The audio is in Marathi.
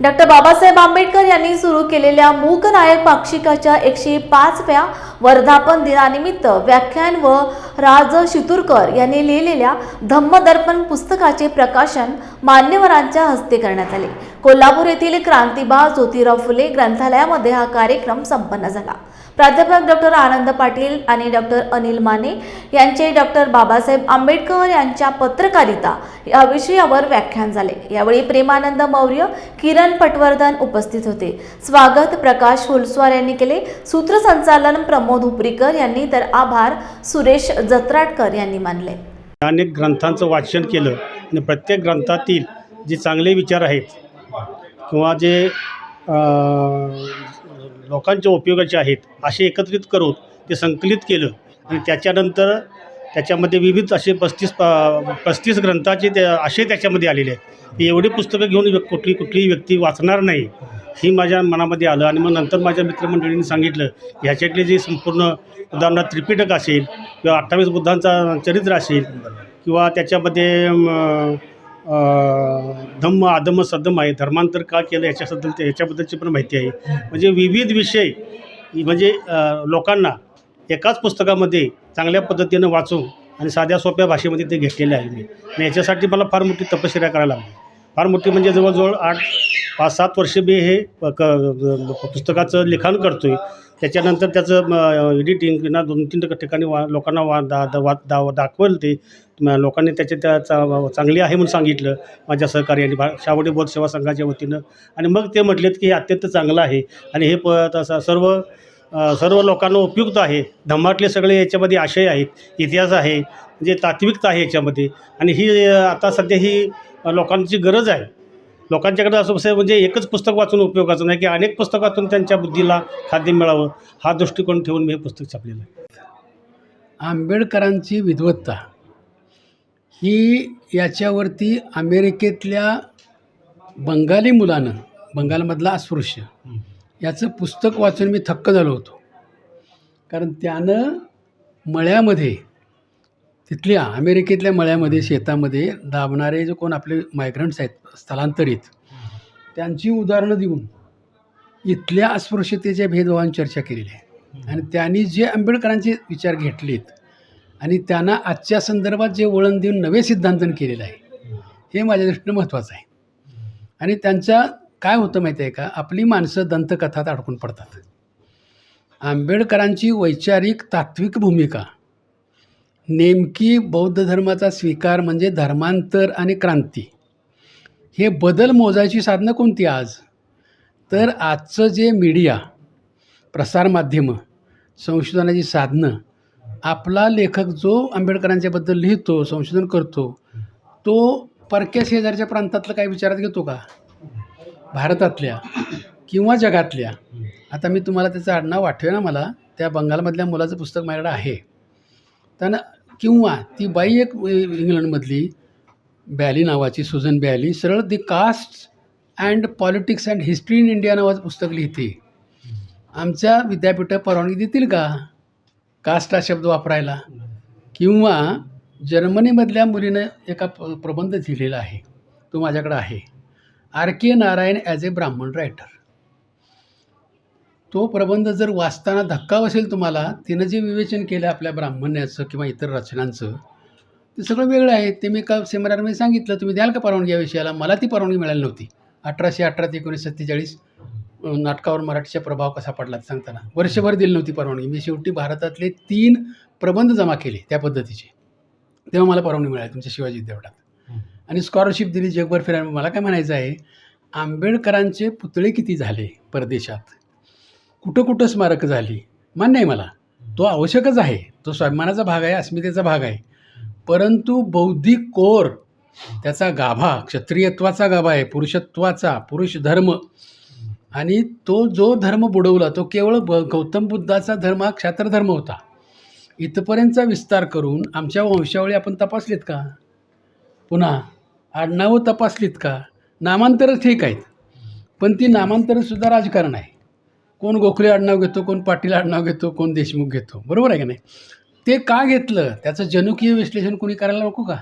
डॉक्टर बाबासाहेब आंबेडकर यांनी सुरू केलेल्या मूकनायक पाक्षिकाच्या एकशे पाचव्या वर्धापन दिनानिमित्त व्याख्यान व राज शितूरकर यांनी लिहिलेल्या धम्मदर्पण पुस्तकाचे प्रकाशन मान्यवरांच्या हस्ते करण्यात आले. कोल्हापूर येथील क्रांतीबा ज्योतिराव फुले ग्रंथालयामध्ये हा कार्यक्रम संपन्न झाला. प्राध्यापक डॉक्टर आनंद पाटील आणि डॉक्टर अनिल माने यांचे डॉक्टर बाबासाहेब आंबेडकर यांच्या पत्रकारिता या विषयावर व्याख्यान झाले. यावेळी प्रेमानंद मौर्य किरण पटवर्धन उपस्थित होते. स्वागत प्रकाश फुलस्वार यांनी केले. सूत्रसंचालन प्रमोद हुपरीकर यांनी. तर आभार सुरेश जत्राटकर यांनी मानले. अनेक ग्रंथांचं वाचन केलं आणि प्रत्येक ग्रंथातील जे चांगले विचार आहेत किंवा जे लोकांच्या उपयोगाचे आहेत असे एकत्रित करून ते संकलित केलं आणि त्याच्यानंतर त्याच्यामध्ये विविध असे पस्तीस पस्तीस ग्रंथाचे ते असे त्याच्यामध्ये आलेले आहेत. एवढी पुस्तकं घेऊन कुठली कुठलीही व्यक्ती वाचणार नाही ही माझ्या मनामध्ये आलं. आणि मग नंतर माझ्या मित्रमंडळींनी सांगितलं ह्याच्यातले जे संपूर्ण उदाहरणार्थ त्रिपिटक असेल किंवा अठ्ठावीस बुद्धांचा चरित्र असेल किंवा त्याच्यामध्ये धम्म आदम सदम आहे धर्मांतर का केलं याच्याबद्दल ते याच्याबद्दलची पण माहिती आहे. म्हणजे विविध विषय म्हणजे लोकांना एकाच पुस्तकामध्ये चांगल्या पद्धतीनं वाचून आणि साध्या सोप्या भाषेमध्ये ते घेतलेले आहे मी. आणि याच्यासाठी मला फार मोठी तपश्चर्या करायला लागली. फार मोठी म्हणजे जवळजवळ आठ पाच सात वर्ष मी हे क पुस्तकाचं लिखाण करतो आहे त्याच्यानंतर त्याचं एडिटिंग ना दोन तीन ठिकाणी वा लोकांना वा दा दा वा दा दाखवेल ते. लोकांनी त्याचे त्या चा- चांगली आहे म्हणून सांगितलं माझ्या सहकार्याने भा शावडी बौद्ध सेवा संघाच्या वतीनं. आणि मग ते म्हटलेत की हे अत्यंत चांगलं आहे. आणि हे प तसं सर्व सर्व लोकांना उपयुक्त आहे. धम्मातले सगळे याच्यामध्ये आशय आहेत. इतिहास आहे. म्हणजे तात्विकता आहे याच्यामध्ये. आणि ही आता सध्या ही लोकांची गरज आहे. लोकांच्याकडे असं कसं म्हणजे एकच पुस्तक वाचून उपयोगाचं नाही की अनेक पुस्तकातून त्यांच्या बुद्धीला खाद्य मिळावं. हा दृष्टिकोन ठेवून मी हे पुस्तक छापलेलं आहे. आंबेडकरांची विद्वत्ता. ही याच्यावरती अमेरिकेतल्या बंगाली मुलानं बंगालमधला अस्पृश्य. याचं पुस्तक वाचून मी थक्क झालो होतो. कारण त्यानं मळ्यामध्ये तिथल्या अमेरिकेतल्या मळ्यामध्ये शेतामध्ये दाबणारे जे कोण आपले मायग्रंट्स आहेत स्थलांतरित त्यांची उदाहरणं देऊन इथल्या अस्पृश्यतेच्या भेदभावान चर्चा केलेली आहे. आणि त्यांनी जे आंबेडकरांचे विचार घेतलेत आणि त्यांना आजच्या संदर्भात जे वळण देऊन नवे सिद्धांतन केलेलं आहे हे माझ्या दृष्टीनं महत्त्वाचं आहे. आणि त्यांच्या काय होतं माहिती आहे का? आपली माणसं दंतकथात अडकून पडतात. आंबेडकरांची वैचारिक तात्विक भूमिका. नेमकी बौद्ध धर्माचा स्वीकार म्हणजे धर्मांतर आणि क्रांती. हे बदल मोजायची साधनं कोणती आज? तर आजचं जे मीडिया प्रसारमाध्यमं संशोधनाची साधनं आपला लेखक जो आंबेडकरांच्याबद्दल लिहितो संशोधन करतो तो परक्या शेजारच्या प्रांतातलं काही विचारात घेतो का? भारतातल्या किंवा जगातल्या. आता मी तुम्हाला त्याचं आडनाव आठवे ना मला. त्या बंगालमधल्या मुलाचं पुस्तक माझ्याकडे आहे. त्यानं किंवा ती बाई एक इंग्लंडमधली बॅली नावाची सुजन बॅली सरळ the caste and politics and history in India नावाचं पुस्तक लिहिते. आमच्या विद्यापीठं परवानगी देतील का? कास्ट हा शब्द वापरायला. किंवा जर्मनीमधल्या मुलीनं एका प प्रबंध लिहिलेला आहे. तो माझ्याकडं आहे. R K Narayan as a Brahmin writer तो प्रबंध जर वाचताना धक्का बसेल तुम्हाला तिनं जे विवेचन केलं आपल्या ब्राह्मण्याचं किंवा इतर रचनांचं ते सगळं वेगळं आहे. ते मी का सेमिनारमध्ये सांगितलं तुम्ही द्याल का परवानगी या विषयाला? मला ती परवानगी मिळाली नव्हती. अठराशे अठरा ते एकोणीसशे सत्तेचाळीस नाटकावर मराठीचा प्रभाव कसा पडला सांगताना. वर्षभर दिली नव्हती परवानगी. मी शेवटी भारतातले तीन प्रबंध जमा केले त्या पद्धतीचे. तेव्हा मला परवानगी मिळाली तुमच्या शिवाजी विद्यापीठात आणि स्कॉलरशिप दिली जगभर फिरायला. मला काय म्हणायचं आहे आंबेडकरांचे पुतळे किती झाले परदेशात? कुठं कुठं स्मारकं झाली? मान्य आहे मला. तो आवश्यकच आहे. तो स्वाभिमानाचा भाग आहे अस्मितेचा भाग आहे. परंतु बौद्धिक कोर त्याचा गाभा क्षत्रियत्वाचा गाभा आहे पुरुषत्वाचा पुरुष धर्म. आणि तो जो धर्म बुडवला तो केवळ ब गौतम बुद्धाचा धर्म हा क्षात्रधर्म होता. इथपर्यंतचा विस्तार करून आमच्या वंशावळी आपण तपासलेत का? पुन्हा आडनावं तपासलीत का? नामांतरं ठीक आहेत. पण ती नामांतरंसुद्धा राजकारण आहे. कोण गोखले आडनाव घेतो कोण पाटील आडनाव घेतो कोण देशमुख घेतो. बरोबर आहे का नाही? ते का घेतलं? त्याचं जनुकीय विश्लेषण कोणी करायला नको का?